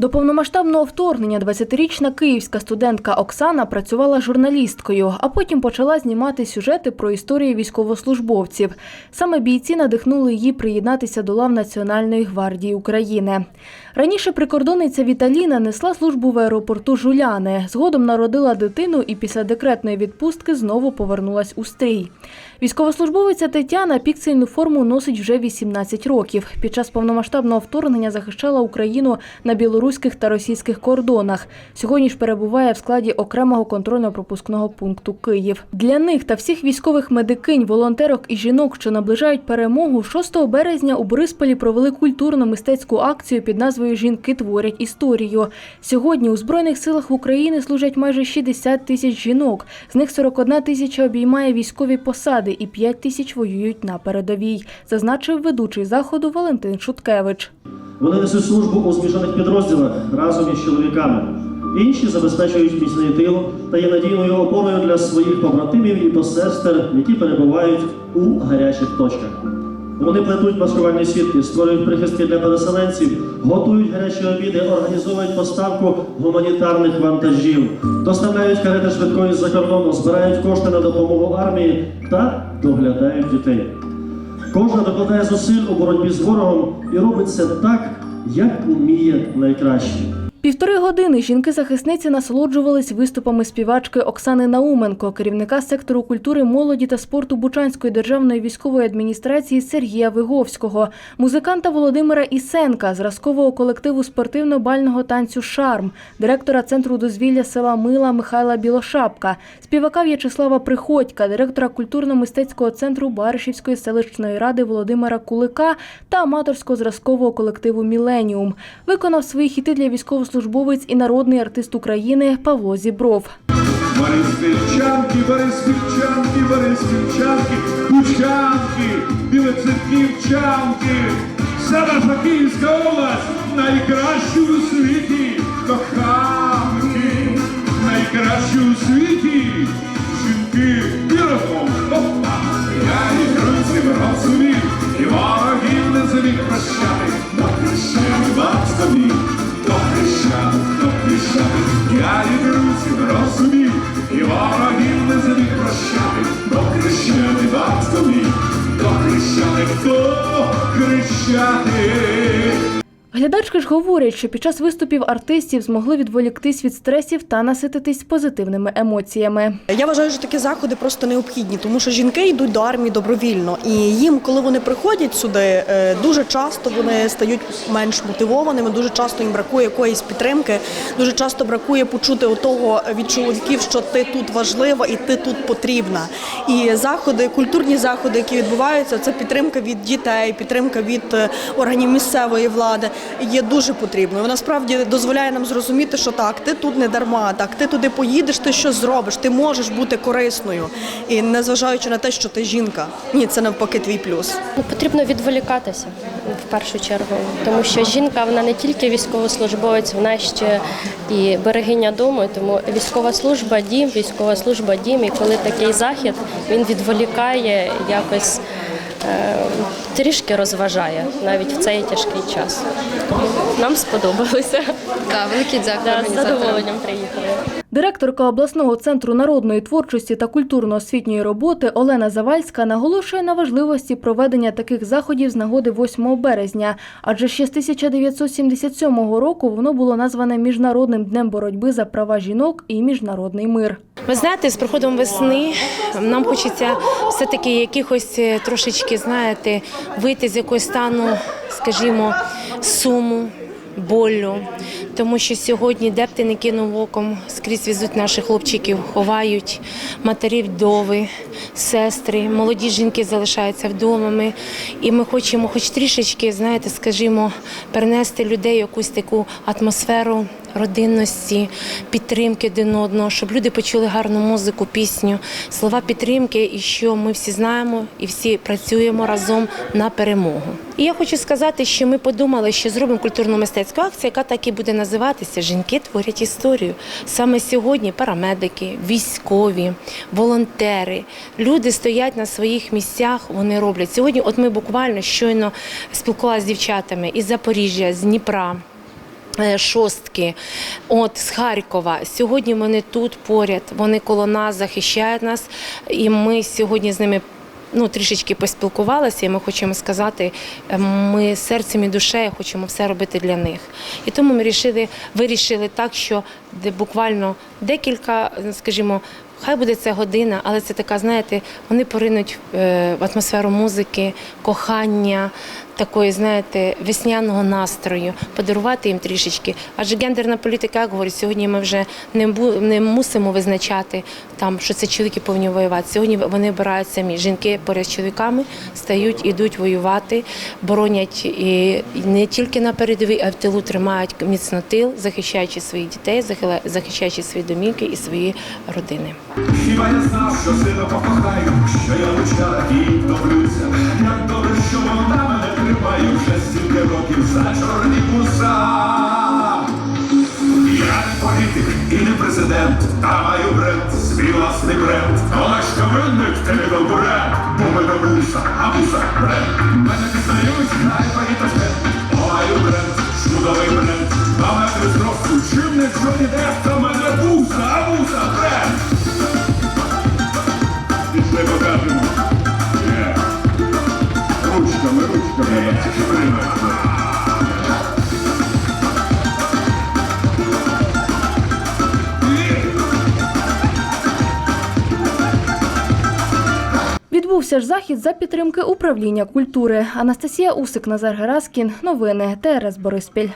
До повномасштабного вторгнення 20-річна київська студентка Оксана працювала журналісткою, а потім почала знімати сюжети про історії військовослужбовців. Саме бійці надихнули її приєднатися до лав Національної гвардії України. Раніше прикордонниця Віталіна несла службу в аеропорту Жуляни. Згодом народила дитину і після декретної відпустки знову повернулась у стрій. Військовослужбовиця Тетяна піксельну форму носить вже 18 років. Під час повномасштабного вторгнення захищала Україну на білоруських та російських кордонах. Сьогодні ж перебуває в складі окремого контрольно-пропускного пункту Київ. Для них та всіх військових медикинь, волонтерок і жінок, що наближають перемогу, 6 березня у Борисполі провели культурно-мистецьку акцію під назвою Жінки творять історію. Сьогодні у збройних силах України служать майже 60 тисяч жінок. З них 41 тисяча обіймає військові посади і 5 тисяч воюють на передовій, зазначив ведучий заходу Валентин Шуткевич. Вони несуть службу у змішаних підрозділах разом із чоловіками. Інші забезпечують міцний тил та є надійною опорою для своїх побратимів і посестер, які перебувають у гарячих точках. Вони плетуть маскувальні сітки, створюють прихистки для переселенців, готують гарячі обіди, організовують поставку гуманітарних вантажів, доставляють карети швидкої з-за кордону, збирають кошти на допомогу армії та доглядають дітей. Кожна докладає зусиль у боротьбі з ворогом і робить це так, як уміє найкраще. Півтори години жінки-захисниці насолоджувались виступами співачки Оксани Науменко, керівника сектору культури, молоді та спорту Бучанської державної військової адміністрації Сергія Виговського, музиканта Володимира Ісенка, зразкового колективу спортивно-бального танцю Шарм, директора центру дозвілля села Мила Михайла Білошапка, співака В'ячеслава Приходька, директора культурно-мистецького центру Баришівської селищної ради Володимира Кулика та аматорського зразкового колективу Міленіум. Виконав свої хіти для військовослужбовець і народний артист України Павло Зібров. Бориспільчанки, Бориспільчанки, Бориспільчанки, Бучанки, Білоцерківчанки, вся наша Київська область, найкращі у світі, коханки, найкращі у світі, жінки, опа, я їх друзів розумів, і ворогів не зміг прощати, Yeah. Глядачки ж говорять, що під час виступів артистів змогли відволіктись від стресів та насититись позитивними емоціями. Я вважаю, що такі заходи просто необхідні, тому що жінки йдуть до армії добровільно, і їм, коли вони приходять сюди, е, дуже часто вони стають менш мотивованими. Дуже часто їм бракує якоїсь підтримки. Дуже часто бракує почути отого від чоловіків, що ти тут важлива і ти тут потрібна. І заходи, культурні заходи, які відбуваються, це підтримка від дітей, підтримка від е, органів місцевої влади є дуже потрібною. Вона справді дозволяє нам зрозуміти, що так, ти тут не дарма, так ти туди поїдеш, ти щось зробиш, ти можеш бути корисною. І незважаючи на те, що ти жінка, ні, це навпаки твій плюс. Ну, Потрібно відволікатися в першу чергу, тому що жінка вона не тільки військовослужбовець, вона ще і берегиня дому. Тому військова служба дім, військова служба дім. І коли такий захід він відволікає якось. Трішки розважає навіть в цей тяжкий час. Нам сподобалося. Так, великий дякую Да, з задоволенням приїхали. Директорка обласного центру народної творчості та культурно-освітньої роботи Олена Завальська наголошує на важливості проведення таких заходів з нагоди 8 березня, адже ще з 1977 року воно було назване Міжнародним днем боротьби за права жінок і міжнародний мир. Ви знаєте, з приходом весни нам хочеться все-таки якихось е, трошечки, знаєте, вийти з якогось стану, скажімо, суму, болю. Тому що сьогодні, де б ти не кинув оком, скрізь везуть наших хлопчиків, ховають матері вдови, сестри, молоді жінки залишаються вдома. Ми- І ми хочемо, хоч трішечки, знаєте, скажімо, перенести людей якусь таку атмосферу родинності, підтримки один одного, щоб люди почули гарну музику, пісню, слова підтримки, і що ми всі знаємо і всі працюємо разом на перемогу. І я хочу сказати, що ми подумали, що зробимо культурно-мистецьку акцію, яка так і буде називатися Жінки творять історію. Саме сьогодні парамедики, військові, волонтери, люди стоять на своїх місцях, вони роблять. Сьогодні, от ми буквально щойно спілкувалися з дівчатами із Запоріжжя, з Дніпра Шостки, от з Харкова. Сьогодні вони тут поряд, вони коло нас захищають нас, і ми сьогодні з ними ну, трішечки поспілкувалися, і ми хочемо сказати, е, ми серцем і душею хочемо все робити для них. І тому ми вирішили, вирішили так, що буквально декілька, скажімо, хай буде це година, але це така, знаєте, вони поринуть е, в атмосферу музики, кохання, такої, знаєте, весняного настрою, подарувати їм трішечки. Адже гендерна політика, як говорить, сьогодні ми вже не, не мусимо визначати, там, що це чоловіки повинні воювати. Сьогодні вони обирають самі. Жінки поряд з чоловіками стають, ідуть воювати, боронять і не тільки на передовій, а в тилу тримають міцно тил, захищаючи своїх дітей, захищаючи свої домівки і свої родини. Хіба я знав, що сина покохаю, що я луча і втоплюся. Як добре, що вона мене тримає вже стільки років за чорні вуса. Я не політик і не президент, та маю бренд, свій власний бренд. Що винник, ти не конкурент, бо мене вуса, а вуса бренд. Мене пізнають, хай багато бренд. Маю бренд, чудовий бренд. Два метри зросту, чим не Джонні Депп, Відбувся ж захід за підтримки управління культури. Анастасія Усик, Назар Гераскін. Новини ТРС Бориспіль.